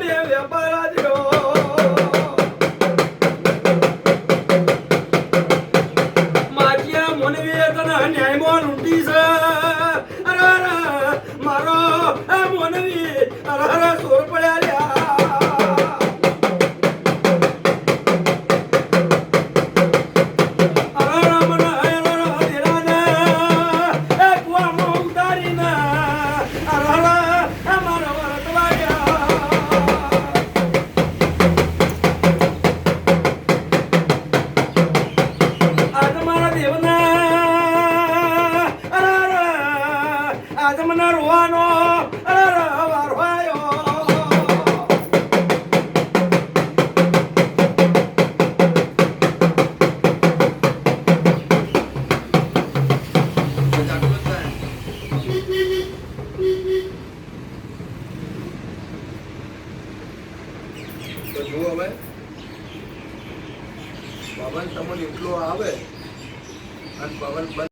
બે વેપારા માજિયા મોનવીએ તને ન્યાયમાં લૂંટી છે. અરે મારો મોનવી અરે. દેવના. અરે અરે આજ મને રોવાનો તો જુઓ હવે. પવન તમને એટલો આવે and power